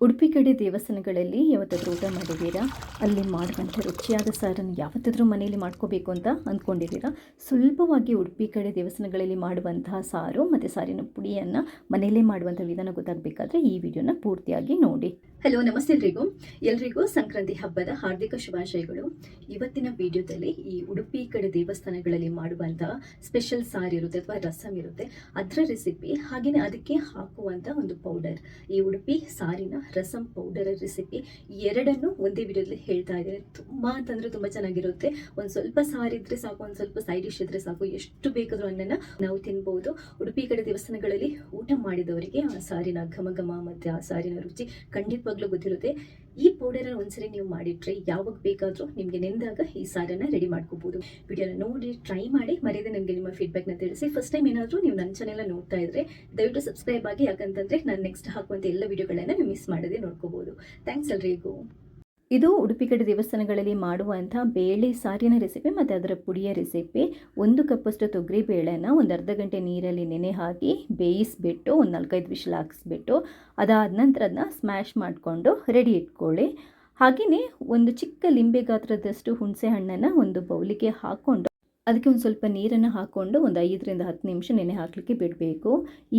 ಉಡುಪಿ ಕಡೆ ದೇವಸ್ಥಾನಗಳಲ್ಲಿ ಯಾವತ್ತಾದರೂ ಊಟ ಮಾಡಿದ್ದೀರಾ? ಅಲ್ಲಿ ಮಾಡುವಂಥ ರುಚಿಯಾದ ಸಾರನ್ನು ಯಾವತ್ತಾದರೂ ಮನೆಯಲ್ಲಿ ಮಾಡ್ಕೋಬೇಕು ಅಂತ ಅಂದ್ಕೊಂಡಿದ್ದೀರಾ? ಸುಲಭವಾಗಿ ಉಡುಪಿ ಕಡೆ ದೇವಸ್ಥಾನಗಳಲ್ಲಿ ಮಾಡುವಂತಹ ಸಾರು ಮತ್ತು ಸಾರಿನ ಪುಡಿಯನ್ನು ಮನೆಯಲ್ಲೇ ಮಾಡುವಂಥ ವಿಧಾನ ಗೊತ್ತಾಗಬೇಕಾದ್ರೆ ಈ ವಿಡಿಯೋನ ಪೂರ್ತಿಯಾಗಿ ನೋಡಿ. ಹಲೋ ನಮಸ್ತೆ ಎಲ್ರಿಗೂ. ಎಲ್ರಿಗೂ ಸಂಕ್ರಾಂತಿ ಹಬ್ಬದ ಹಾರ್ದಿಕ ಶುಭಾಶಯಗಳು. ಇವತ್ತಿನ ವಿಡಿಯೋದಲ್ಲಿ ಈ ಉಡುಪಿ ಕಡೆ ದೇವಸ್ಥಾನಗಳಲ್ಲಿ ಮಾಡುವಂತಹ ಸ್ಪೆಷಲ್ ಸಾರು ಇರುತ್ತೆ ಅಥವಾ ರಸಂ ಇರುತ್ತೆ. ಅದರ ರೆಸಿಪಿ ಹಾಗೆಯೇ ಅದಕ್ಕೆ ಹಾಕುವಂಥ ಒಂದು ಪೌಡರ್ ಈ ಉಡುಪಿ ಸಾರಿನ ರಸಂ ಪೌಡರ್ ರೆಸಿಪಿ ಎರಡನ್ನು ಒಂದೇ ವಿಡಿಯೋದಲ್ಲಿ ಹೇಳ್ತಾ ಇದ್ದಾರೆ ತುಂಬ ಅಂತಂದರೆ ತುಂಬ ಚೆನ್ನಾಗಿರುತ್ತೆ. ಒಂದು ಸ್ವಲ್ಪ ಸಾರಿದ್ರೆ ಸಾಕು, ಒಂದು ಸ್ವಲ್ಪ ಸೈಡ್ ಡಿಶ್ ಇದ್ರೆ ಸಾಕು. ಎಷ್ಟು ಬೇಕಾದರೂ ಅನ್ನನ ನಾವು ತಿನ್ಬೋದು. ಉಡುಪಿ ಕಡೆ ದೇವಸ್ಥಾನಗಳಲ್ಲಿ ಊಟ ಮಾಡಿದವರಿಗೆ ಆ ಸಾರಿನ ಘಮ ಘಮ ಮತ್ತು ಆ ಸಾರಿನ ರುಚಿ ಖಂಡಿತವಾಗ್ಲೂ ಗೊತ್ತಿರುತ್ತೆ. ಈ ಪೌಡರನ್ನು ಒಂದ್ಸರಿ ನೀವು ಮಾಡಿಟ್ರೆ ಯಾವಾಗ ಬೇಕಾದರೂ ನಿಮಗೆ ನೆಂದಾಗ ಈ ಸಾರನ್ನು ರೆಡಿ ಮಾಡ್ಕೋಬಹುದು ವಿಡಿಯೋನ ನೋಡಿ ಟ್ರೈ ಮಾಡಿ, ಮರೆಯದೆ ನನಗೆ ನಿಮ್ಮ ಫೀಡ್ಬ್ಯಾಕ್ನ ತಿಳಿಸಿ. ಫಸ್ಟ್ ಟೈಮ್ ಏನಾದರೂ ನೀವು ನನ್ನ ಚಾನೆಲ್ನ ನೋಡ್ತಾ ಇದ್ರೆ, ದಯವಿಟ್ಟು ಸಬ್ಸ್ಕ್ರೈಬ್ ಆಗಿ, ಯಾಕಂತಂದ್ರೆ ನಾನು ನೆಕ್ಸ್ಟ್ ಹಾಕುವಂಥ ಎಲ್ಲ ವಿಡಿಯೋಗಳನ್ನು ನೀವು ಮಿಸ್ ಮಾಡದೆ ನೋಡ್ಕೋಬಹುದು ಥ್ಯಾಂಕ್ಸ್ ಎಲ್ರಿಗೂ. ಇದು ಉಡುಪಿ ಕಡೆ ದೇವಸ್ಥಾನಗಳಲ್ಲಿ ಮಾಡುವಂಥ ಬೇಳೆ ಸಾರಿನ ರೆಸಿಪಿ ಮತ್ತು ಅದರ ಪುಡಿಯ ರೆಸಿಪಿ. ಒಂದು ಕಪ್ಪಷ್ಟು ತೊಗರಿ ಬೇಳೆನ ಒಂದು ಅರ್ಧ ಗಂಟೆ ನೀರಲ್ಲಿ ನೆನೆ ಹಾಕಿ ಬೇಯಿಸಿಬಿಟ್ಟು ಒಂದು ನಾಲ್ಕೈದು ವಿಷಲ್ ಹಾಕಿಸ್ಬಿಟ್ಟು ಅದಾದ ನಂತರ ಅದನ್ನ ಸ್ಮ್ಯಾಶ್ ಮಾಡಿಕೊಂಡು ರೆಡಿ ಇಟ್ಕೊಳ್ಳಿ. ಹಾಗೆಯೇ ಒಂದು ಚಿಕ್ಕ ಲಿಂಬೆ ಗಾತ್ರದಷ್ಟು ಹುಣಸೆ ಹಣ್ಣನ್ನು ಒಂದು ಬೌಲಿಗೆ ಹಾಕ್ಕೊಂಡು ಅದಕ್ಕೆ ಒಂದು ಸ್ವಲ್ಪ ನೀರನ್ನು ಹಾಕ್ಕೊಂಡು ಒಂದು ಐದರಿಂದ ಹತ್ತು ನಿಮಿಷ ನೆನೆ ಹಾಕಲಿಕ್ಕೆ ಬಿಡಬೇಕು.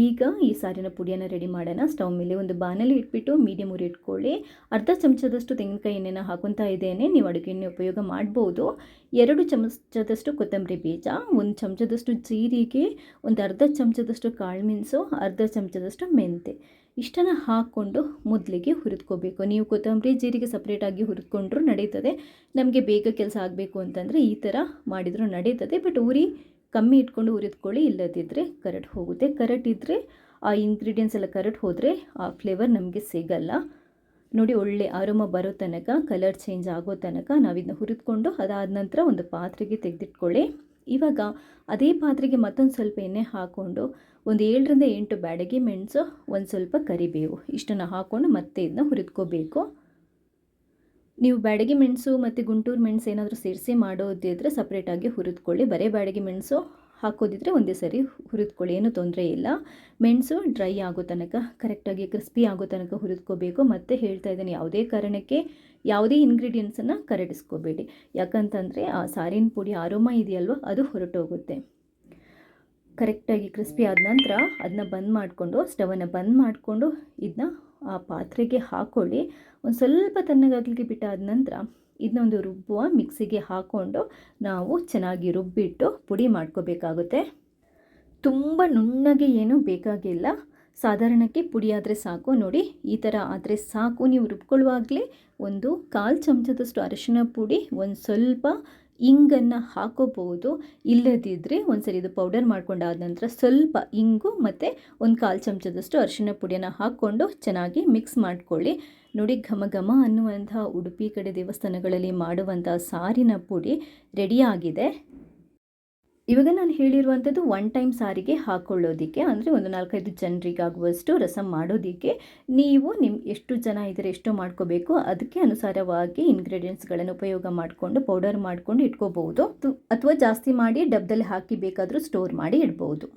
ಈಗ ಈ ಸಾರಿನ ಪುಡಿಯನ್ನು ರೆಡಿ ಮಾಡೋಣ. ಸ್ಟವ್ ಮೇಲೆ ಒಂದು ಬಾಣಲಿ ಇಟ್ಬಿಟ್ಟು ಮೀಡಿಯಮ್ ಉರಿ ಇಟ್ಕೊಳ್ಳಿ. ಅರ್ಧ ಚಮಚದಷ್ಟು ತೆಂಗಿನಕಾಯಿ ಎಣ್ಣೆನ ಹಾಕೊತಾ ಇದ್ದೇನೆ. ನೀವು ಅಡುಗೆ ಎಣ್ಣೆ ಉಪಯೋಗ ಮಾಡ್ಬೋದು. ಎರಡು ಚಮಚದಷ್ಟು ಕೊತ್ತಂಬರಿ ಬೀಜ, ಒಂದು ಚಮಚದಷ್ಟು ಜೀರಿಗೆ, ಒಂದು ಅರ್ಧ ಚಮಚದಷ್ಟು ಕಾಳುಮೆಣಸು ಅರ್ಧ ಚಮಚದಷ್ಟು ಮೆಂತೆ ಇಷ್ಟನ್ನು ಹಾಕ್ಕೊಂಡು ಮೊದಲಿಗೆ ಹುರಿದ್ಕೋಬೇಕು. ನೀವು ಕೊತ್ತಂಬರಿ, ಜೀರಿಗೆ ಸಪ್ರೇಟಾಗಿ ಹುರಿದ್ಕೊಂಡ್ರೂ ನಡೀತದೆ. ನಮಗೆ ಬೇಗ ಕೆಲಸ ಆಗಬೇಕು ಅಂತಂದರೆ ಈ ಥರ ಮಾಡಿದರೂ ನಡೀತದೆ. ಬಟ್ ಉರಿ ಕಮ್ಮಿ ಇಟ್ಕೊಂಡು ಹುರಿದ್ಕೊಳ್ಳಿ ಇಲ್ಲದಿದ್ದರೆ ಕರೆಟ್ ಹೋಗುತ್ತೆ. ಕರೆಕ್ಟ್ ಇದ್ದರೆ ಆ ಇಂಗ್ರೀಡಿಯೆಂಟ್ಸ್ ಎಲ್ಲ ಕರೆಕ್ಟ್ ಹೋದರೆ ಆ ಫ್ಲೇವರ್ ನಮಗೆ ಸಿಗಲ್ಲ. ನೋಡಿ, ಒಳ್ಳೆ ಆರೋಮ ಬರೋ ತನಕ ಕಲರ್ ಚೇಂಜ್ ಆಗೋ ತನಕ ನಾವಿದನ್ನ ಹುರಿದ್ಕೊಂಡು ಅದಾದ ನಂತರ ಒಂದು ಪಾತ್ರೆಗೆ ತೆಗೆದಿಟ್ಕೊಳ್ಳಿ. ಇವಾಗ ಅದೇ ಪಾತ್ರೆಗೆ ಮತ್ತೊಂದು ಸ್ವಲ್ಪ ಎಣ್ಣೆ ಹಾಕ್ಕೊಂಡು ಒಂದು ಏಳರಿಂದ ಎಂಟು ಬ್ಯಾಡಗಿ ಮೆಣಸು, ಒಂದು ಸ್ವಲ್ಪ ಕರಿಬೇವು. ಇಷ್ಟನ್ನು ಹಾಕ್ಕೊಂಡು ಮತ್ತೆ ಇದನ್ನ ಹುರಿದ್ಕೋಬೇಕು. ನೀವು ಬ್ಯಾಡಗಿ ಮೆಣಸು ಮತ್ತು ಗುಂಟೂರು ಮೆಣಸು ಏನಾದರೂ ಸೇರಿಸಿ ಮಾಡೋದಿದ್ರೆ ಸಪ್ರೇಟಾಗಿ ಹುರಿದ್ಕೊಳ್ಳಿ. ಬರೀ ಬ್ಯಾಡಗಿ ಮೆಣಸು ಹಾಕೋದಿದ್ರೆ ಒಂದೇ ಸರಿ ಹುರಿದ್ಕೊಳ್ಳಿ, ಏನೂ ತೊಂದರೆ ಇಲ್ಲ. ಮೆಣಸು ಡ್ರೈ ಆಗೋ ತನಕ ಕರೆಕ್ಟಾಗಿ ಕ್ರಿಸ್ಪಿ ಆಗೋ ತನಕ ಹುರಿದ್ಕೋಬೇಕು. ಮತ್ತು ಹೇಳ್ತಾ ಇದ್ದೀನಿ, ಯಾವುದೇ ಕಾರಣಕ್ಕೆ ಯಾವುದೇ ಇಂಗ್ರೀಡಿಯೆಂಟ್ಸನ್ನು ಕರಡಿಸ್ಕೋಬೇಡಿ ಯಾಕಂತಂದರೆ, ಆ ಸಾರಿನ ಪುಡಿ ಆರೋಮ ಇದೆಯಲ್ವ, ಅದು ಹೊರಟೋಗುತ್ತೆ. ಕರೆಕ್ಟಾಗಿ ಕ್ರಿಸ್ಪಿ ಆದ ನಂತರ ಅದನ್ನ ಬಂದ್ ಮಾಡಿಕೊಂಡು ಸ್ಟವನ್ನು ಬಂದ್ ಮಾಡಿಕೊಂಡು ಇದನ್ನ ಆ ಪಾತ್ರೆಗೆ ಹಾಕ್ಕೊಳ್ಳಿ ಒಂದು ಸ್ವಲ್ಪ ತಣ್ಣಗಾಗಲಿಕ್ಕೆ ಬಿಟ್ಟಾದ ನಂತರ ಇದನ್ನ ಒಂದು ರುಬ್ಬುವ ಮಿಕ್ಸಿಗೆ ಹಾಕ್ಕೊಂಡು ನಾವು ಚೆನ್ನಾಗಿ ರುಬ್ಬಿಟ್ಟು ಪುಡಿ ಮಾಡ್ಕೋಬೇಕಾಗುತ್ತೆ. ತುಂಬ ನುಣ್ಣಗೆ ಏನೂ ಬೇಕಾಗಿಲ್ಲ. ಸಾಧಾರಣಕ್ಕೆ ಪುಡಿ ಆದರೆ ಸಾಕು. ನೋಡಿ, ಈ ಥರ ಆದರೆ ಸಾಕು. ನೀವು ರುಬ್ಕೊಳ್ಳುವಾಗಲೇ ಒಂದು ಕಾಲು ಚಮಚದಷ್ಟು ಅರಿಶಿನ ಪುಡಿ, ಒಂದು ಸ್ವಲ್ಪ ಇಂಗನ್ನು ಹಾಕೋಬಹುದು. ಇಲ್ಲದಿದ್ದರೆ ಒಂದ್ಸರಿ ಇದು ಪೌಡರ್ ಮಾಡ್ಕೊಂಡಾದ ನಂತರ ಸ್ವಲ್ಪ ಇಂಗು ಮತ್ತು ಒಂದು ಕಾಲು ಚಮಚದಷ್ಟು ಅರಿಶಿನ ಪುಡಿಯನ್ನು ಹಾಕ್ಕೊಂಡು ಚೆನ್ನಾಗಿ ಮಿಕ್ಸ್ ಮಾಡಿಕೊಳ್ಳಿ. ನೋಡಿ, ಘಮ ಘಮ ಅನ್ನುವಂಥ ಉಡುಪಿ ಕಡೆ ದೇವಸ್ಥಾನಗಳಲ್ಲಿ ಮಾಡುವಂಥ ಸಾರಿನ ಪುಡಿ ರೆಡಿಯಾಗಿದೆ ಇವಾಗ ನಾನು ಹೇಳಿರುವಂಥದ್ದು ಒನ್ ಟೈಮ್ ಸಾರಿಗೆ ಹಾಕ್ಕೊಳ್ಳೋದಕ್ಕೆ ಅಂದರೆ ಒಂದು ನಾಲ್ಕೈದು ಜನರಿಗಾಗುವಷ್ಟು ರಸಂ ಮಾಡೋದಕ್ಕೆ ನೀವು ನಿಮ್ಮ ಎಷ್ಟು ಜನ ಇದ್ದರೆ, ಎಷ್ಟು ಮಾಡ್ಕೋಬೇಕು, ಅದಕ್ಕೆ ಅನುಸಾರವಾಗಿ ಇಂಗ್ರೀಡಿಯೆಂಟ್ಸ್ಗಳನ್ನು ಉಪಯೋಗ ಮಾಡಿಕೊಂಡು ಪೌಡರ್ ಮಾಡಿಕೊಂಡು ಇಟ್ಕೋಬಹುದು ಅಥವಾ ಜಾಸ್ತಿ ಮಾಡಿ ಡಬ್ಬದಲ್ಲಿ ಹಾಕಿ ಬೇಕಾದರೂ ಸ್ಟೋರ್ ಮಾಡಿ ಇಡ್ಬೋದು.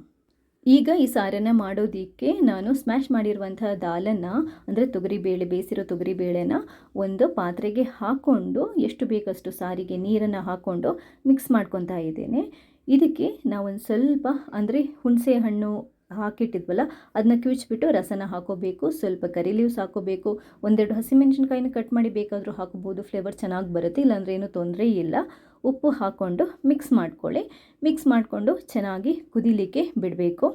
ಈಗ ಈ ಸಾರನ್ನು ಮಾಡೋದಕ್ಕೆ ನಾನು ಸ್ಮ್ಯಾಶ್ ಮಾಡಿರುವಂಥ ದಾಲನ್ನು, ಅಂದರೆ ತೊಗರಿಬೇಳೆ ಬೇಯಿಸಿರೋ ತೊಗರಿಬೇಳೆನ ಒಂದು ಪಾತ್ರೆಗೆ ಹಾಕ್ಕೊಂಡು ಎಷ್ಟು ಬೇಕಷ್ಟು ಸಾರಿಗೆ ನೀರನ್ನು ಹಾಕ್ಕೊಂಡು ಮಿಕ್ಸ್ ಮಾಡ್ಕೊತಾ ಇದ್ದೇನೆ. ಇದಕ್ಕೆ ನಾವೊಂದು ಸ್ವಲ್ಪ, ಅಂದರೆ ಹುಣಸೆ ಹಣ್ಣು ಹಾಕಿಟ್ಟಿದ್ವಲ್ಲ, ಅದನ್ನ ಕಿವಿಚ್ಬಿಟ್ಟು ರಸನ ಹಾಕೋಬೇಕು, ಸ್ವಲ್ಪ ಕರಿ ಲೀವ್ಸ್ ಹಾಕೋಬೇಕು, ಒಂದೆರಡು ಹಸಿಮೆಣಸಿನ್ಕಾಯಿನ ಕಟ್ ಮಾಡಿ ಬೇಕಾದರೂ ಹಾಕೋಬೋದು ಫ್ಲೇವರ್ ಚೆನ್ನಾಗಿ ಬರುತ್ತೆ, ಇಲ್ಲಾಂದ್ರೆ ಏನೂ ತೊಂದರೆ ಇಲ್ಲ. ಉಪ್ಪು ಹಾಕ್ಕೊಂಡು ಮಿಕ್ಸ್ ಮಾಡ್ಕೊಳ್ಳಿ. ಮಿಕ್ಸ್ ಮಾಡಿಕೊಂಡು ಚೆನ್ನಾಗಿ ಕುದಿಲಿಕ್ಕೆ ಬಿಡಬೇಕು.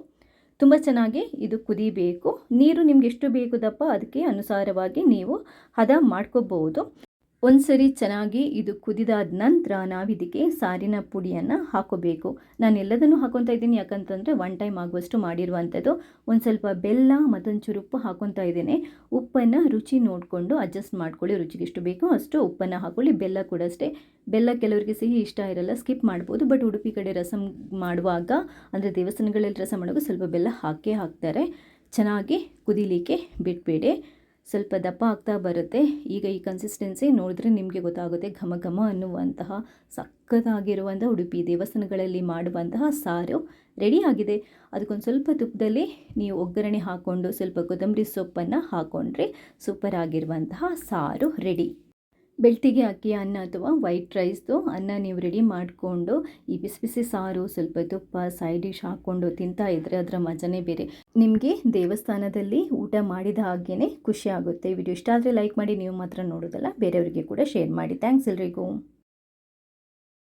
ತುಂಬ ಚೆನ್ನಾಗಿ ಇದು ಕುದಿಬೇಕು. ನೀರು ನಿಮ್ಗೆ ಎಷ್ಟು ಬೇಕು ದಪ್ಪ, ಅದಕ್ಕೆ ಅನುಸಾರವಾಗಿ ನೀವು ಹದ ಮಾಡ್ಕೋಬಹುದು ಒಂದು ಸರಿ ಚೆನ್ನಾಗಿ ಇದು ಕುದಿದಾದ ನಂತರ ನಾವಿದಕ್ಕೆ ಸಾರಿನ ಪುಡಿಯನ್ನು ಹಾಕೋಬೇಕು. ನಾನು ಎಲ್ಲದನ್ನು ಹಾಕೊತಾ ಇದ್ದೀನಿ, ಯಾಕಂತಂದರೆ ಒನ್ ಟೈಮ್ ಆಗುವಷ್ಟು ಮಾಡಿರುವಂಥದ್ದು. ಒಂದು ಸ್ವಲ್ಪ ಬೆಲ್ಲ ಮತ್ತೊಂದು ಚೂರು ಉಪ್ಪು ಹಾಕೊತಾ ಇದ್ದೇನೆ. ಉಪ್ಪನ್ನು ರುಚಿ ನೋಡಿಕೊಂಡು ಅಡ್ಜಸ್ಟ್ ಮಾಡ್ಕೊಳ್ಳಿ, ರುಚಿಗೆ ಎಷ್ಟು ಬೇಕೋ ಅಷ್ಟು ಉಪ್ಪನ್ನು ಹಾಕೊಳ್ಳಿ. ಬೆಲ್ಲ ಕೂಡ ಅಷ್ಟೇ. ಬೆಲ್ಲ ಕೆಲವರಿಗೆ ಸಿಹಿ ಇಷ್ಟ ಇರಲ್ಲ ಸ್ಕಿಪ್ ಮಾಡ್ಬೋದು. ಬಟ್ ಉಡುಪಿ ಕಡೆ ರಸಂ ಮಾಡುವಾಗ, ಅಂದರೆ ದೇವಸ್ಥಾನಗಳಲ್ಲಿ ರಸ ಮಾಡುವಾಗ ಸ್ವಲ್ಪ ಬೆಲ್ಲ ಹಾಕೇ ಹಾಕ್ತಾರೆ. ಚೆನ್ನಾಗಿ ಕುದಿಲಿಕ್ಕೆ ಬಿಟ್ಬೇಡಿ. ಸ್ವಲ್ಪ ದಪ್ಪ ಆಗ್ತಾ ಬರುತ್ತೆ. ಈಗ ಈ ಕನ್ಸಿಸ್ಟೆನ್ಸಿ ನೋಡಿದ್ರೆ ನಿಮಗೆ ಗೊತ್ತಾಗುತ್ತೆ ಘಮ ಘಮ ಅನ್ನುವಂತಹ ಸಕ್ಕತ್ತಾಗಿರುವಂಥ ಉಡುಪಿ ದೇವಸ್ಥಾನಗಳಲ್ಲಿ ಮಾಡುವಂತಹ ಸಾರು ರೆಡಿ ಆಗಿದೆ. ಅದಕ್ಕೊಂದು ಸ್ವಲ್ಪ ತುಪ್ಪದಲ್ಲಿ ನೀವು ಒಗ್ಗರಣೆ ಹಾಕ್ಕೊಂಡು ಸ್ವಲ್ಪ ಕೊತ್ತಂಬರಿ ಸೊಪ್ಪನ್ನು ಹಾಕ್ಕೊಂಡ್ರೆ ಸೂಪರ್ ಆಗಿರುವಂತಹ ಸಾರು ರೆಡಿ. ಬೆಳ್ತಿಗೆ ಅಕ್ಕಿ, ಅನ್ನ ಅಥವಾ ವೈಟ್ ರೈಸ್ದು ಅನ್ನ ನೀವು ರೆಡಿ ಮಾಡಿಕೊಂಡು ಈ ಬಿಸಿ ಬಿಸಿ ಸಾರು, ಸ್ವಲ್ಪ ತುಪ್ಪ ಸೈಡ್ ಡಿಶ್ ಹಾಕ್ಕೊಂಡು ತಿಂತಾ ಇದ್ದರೆ ಅದರ ಮಜನೇ ಬೇರೆ. ನಿಮಗೆ ದೇವಸ್ಥಾನದಲ್ಲಿ ಊಟ ಮಾಡಿದ ಹಾಗೇ ಖುಷಿ ಆಗುತ್ತೆ. ವಿಡಿಯೋ ಇಷ್ಟ ಆದರೆ ಲೈಕ್ ಮಾಡಿ, ನೀವು ಮಾತ್ರ ನೋಡೋದಲ್ಲ, ಬೇರೆಯವರಿಗೆ ಕೂಡ ಶೇರ್ ಮಾಡಿ. ಥ್ಯಾಂಕ್ಸ್ ಎಲ್ರಿಗೂ.